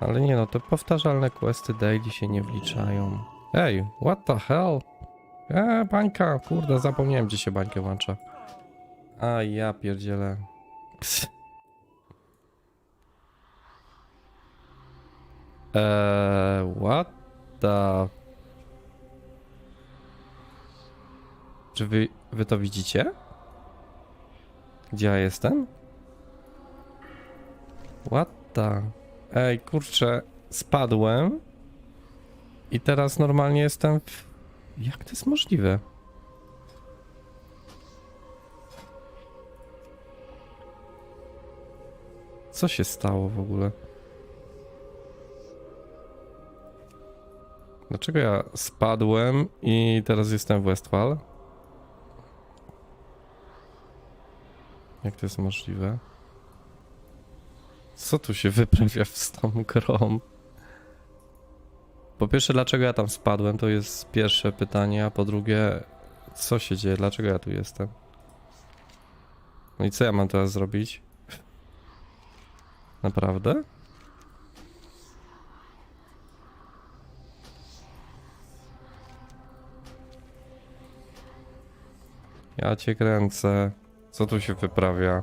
Ale nie no, te powtarzalne questy daily się nie wliczają. Ej, what the hell? Eee, bańka, kurde, zapomniałem gdzie się bańkę włącza. A ja pierdzielę. Ps. Eee, what the... Czy wy, wy to widzicie? Gdzie ja jestem? What the... Ej, kurczę, spadłem i teraz normalnie jestem w... Jak to jest możliwe? Co się stało w ogóle? Dlaczego ja spadłem i teraz jestem w Westfall? Jak to jest możliwe? Co tu się wyprawia z tą grą? Po pierwsze, dlaczego ja tam spadłem? To jest pierwsze pytanie, a po drugie, co się dzieje? Dlaczego ja tu jestem? No i co ja mam teraz zrobić? Naprawdę? Ja cię kręcę. Co tu się wyprawia?